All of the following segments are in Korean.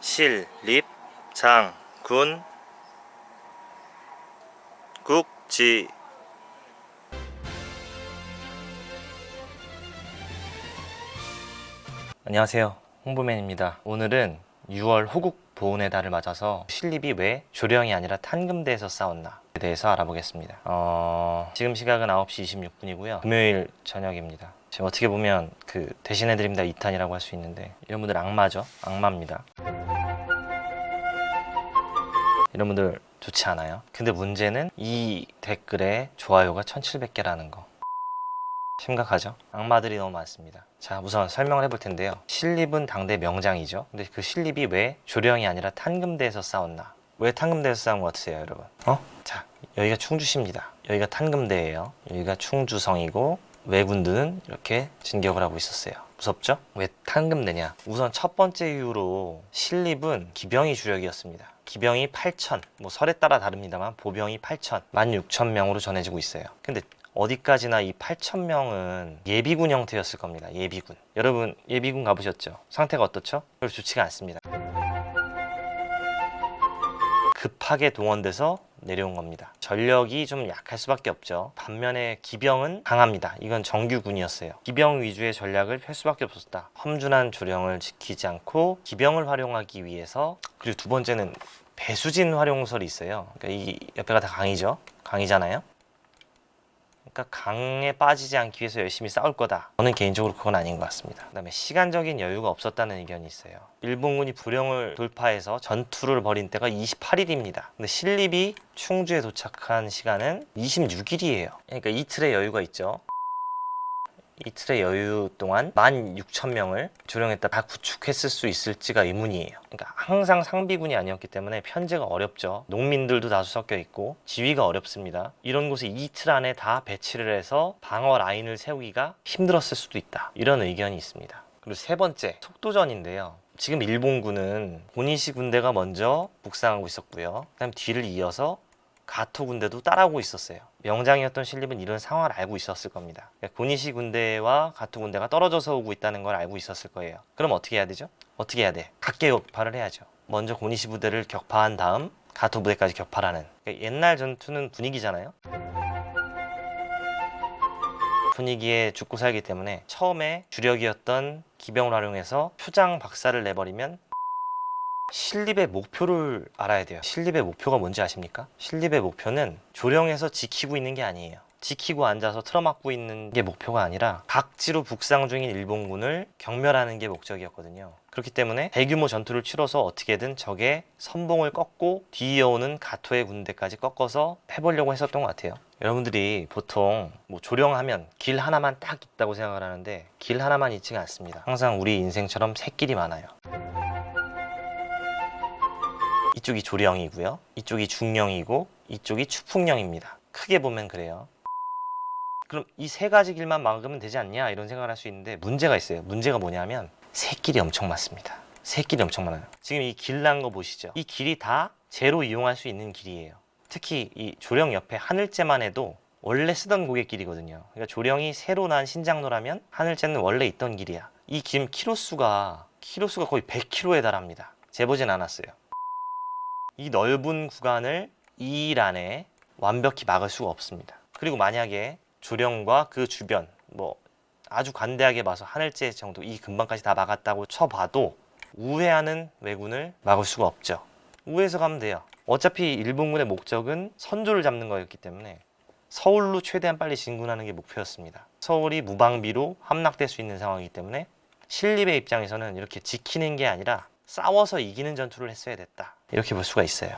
신립장 군 국지. 안녕하세요. 홍보맨입니다. 오늘은 6월 호국 보훈의 달을 맞아서 신립이 왜 조령이 아니라 탄금대에서 싸웠나 에 대해서 알아보겠습니다. 어, 지금 시각은 9시 26분이고요. 금요일 저녁입니다. 지금 어떻게 보면 그 대신해드립니다. 2탄이라고 할 수 있는데 이런 분들 악마죠? 악마입니다 이런 분들 좋지 않아요 근데 문제는 이 댓글에 좋아요가 1700개라는 거 심각하죠? 악마들이 너무 많습니다. 자, 우선 설명을 해볼 텐데요. 신립은 당대 명장이죠. 근데 그 신립이 왜 조령이 아니라 탄금대에서 싸웠나? 왜 탄금대에서 싸운 것 같으세요, 여러분? 어? 자, 여기가 충주시입니다. 여기가 탄금대예요. 여기가 충주성이고 왜군들은 이렇게 진격을 하고 있었어요. 무섭죠? 왜 탄금대냐? 우선 첫 번째 이유로 신립은 기병이 주력이었습니다. 기병이 8천, 뭐 설에 따라 다릅니다만 보병이 8천, 16,000명으로 전해지고 있어요. 근데 어디까지나 이 8천 명은 예비군 형태였을 겁니다. 예비군. 여러분 예비군 가보셨죠? 상태가 어떻죠? 별로 좋지가 않습니다. 급하게 동원돼서 내려온 겁니다. 전력이 좀 약할 수밖에 없죠. 반면에 기병은 강합니다. 이건 정규군이었어요. 기병 위주의 전략을 펼 수밖에 없었다. 험준한 조령을 지키지 않고 기병을 활용하기 위해서 그리고 두 번째는 배수진 활용설이 있어요. 그러니까 이 옆에가 다 강이죠. 강이잖아요. 그러니까 강에 빠지지 않기 위해서 열심히 싸울 거다. 저는 개인적으로 그건 아닌 것 같습니다. 그다음에 시간적인 여유가 없었다는 의견이 있어요. 일본군이 불영을 돌파해서 전투를 벌인 때가 28일입니다. 근데 신립이 충주에 도착한 시간은 26일이에요. 그러니까 이틀의 여유가 있죠. 이틀의 여유 동안 16,000명을 조령했다 다 구축했을 수 있을지가 의문이에요. 그러니까 항상 상비군이 아니었기 때문에 편제가 어렵죠. 농민들도 다수 섞여 있고 지위가 어렵습니다. 이런 곳에 이틀 안에 다 배치를 해서 방어 라인을 세우기가 힘들었을 수도 있다. 이런 의견이 있습니다. 그리고 세 번째 속도전인데요. 지금 일본군은 고니시 군대가 먼저 북상하고 있었고요. 그다음 뒤를 이어서 가토 군대도 따라오고 있었어요. 명장이었던 신립은 이런 상황을 알고 있었을 겁니다. 그러니까 고니시 군대와 가토 군대가 떨어져서 오고 있다는 걸 알고 있었을 거예요. 그럼 어떻게 해야 되죠? 어떻게 해야 돼? 각계 격파를 해야죠. 먼저 고니시 부대를 격파한 다음 가토 부대까지 격파하는. 그러니까 옛날 전투는 분위기잖아요. 분위기에 죽고 살기 때문에 처음에 주력이었던 기병을 활용해서 표장 박살을 내버리면 신립의 목표를 알아야 돼요. 신립의 목표가 뭔지 아십니까? 신립의 목표는 조령에서 지키고 있는 게 아니에요. 지키고 앉아서 틀어막고 있는 게 목표가 아니라 각지로 북상 중인 일본군을 경멸하는 게 목적이었거든요. 그렇기 때문에 대규모 전투를 치러서 어떻게든 적의 선봉을 꺾고 뒤이어오는 가토의 군대까지 꺾어서 해보려고 했었던 것 같아요. 여러분들이 보통 뭐 조령하면 길 하나만 딱 있다고 생각을 하는데 길 하나만 있지가 않습니다. 항상 우리 인생처럼 새길이 많아요. 이쪽이 조령이고요. 이쪽이 중령이고 이쪽이 추풍령입니다. 크게 보면 그래요. 그럼 이 세 가지 길만 막으면 되지 않냐 이런 생각을 할 수 있는데 문제가 있어요. 문제가 뭐냐면 새 길이 엄청 많습니다. 새 길이 엄청 많아요. 지금 이 길 난 거 보시죠. 이 길이 다 제로 이용할 수 있는 길이에요. 특히 이 조령 옆에 하늘째만 해도 원래 쓰던 고갯길이거든요. 그러니까 조령이 새로 난 신장로라면 하늘째는 원래 있던 길이야. 이 지금 키로수가 키로수가 거의 100km에 달합니다. 재보진 않았어요. 이 넓은 구간을 이일 안에 완벽히 막을 수가 없습니다. 그리고 만약에 조령과 그 주변 뭐 아주 관대하게 봐서 하늘째 정도 이 근방까지 다 막았다고 쳐봐도 우회하는 왜군을 막을 수가 없죠. 우회해서 가면 돼요. 어차피 일본군의 목적은 선조를 잡는 거였기 때문에 서울로 최대한 빨리 진군하는 게 목표였습니다. 서울이 무방비로 함락될 수 있는 상황이기 때문에 신립의 입장에서는 이렇게 지키는 게 아니라 싸워서 이기는 전투를 했어야 됐다. 이렇게 볼 수가 있어요.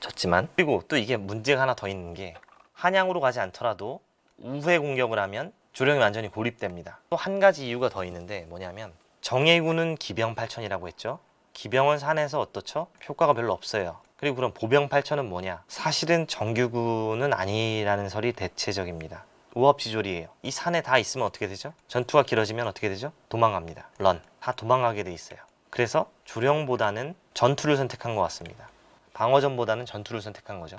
졌지만 그리고 또 이게 문제가 하나 더 있는 게 한양으로 가지 않더라도 우회 공격을 하면 조령이 완전히 고립됩니다. 또 한 가지 이유가 더 있는데 뭐냐면 정예군은 기병 8천이라고 했죠. 기병은 산에서 어떻죠? 효과가 별로 없어요. 그리고 그럼 보병 8천은 뭐냐? 사실은 정규군은 아니라는 설이 대체적입니다. 우업지졸이에요. 이 산에 다 있으면 어떻게 되죠? 전투가 길어지면 어떻게 되죠? 도망갑니다. 런. 다 도망가게 돼 있어요. 그래서 조령보다는 전투를 선택한 것 같습니다. 방어전보다는 전투를 선택한 거죠.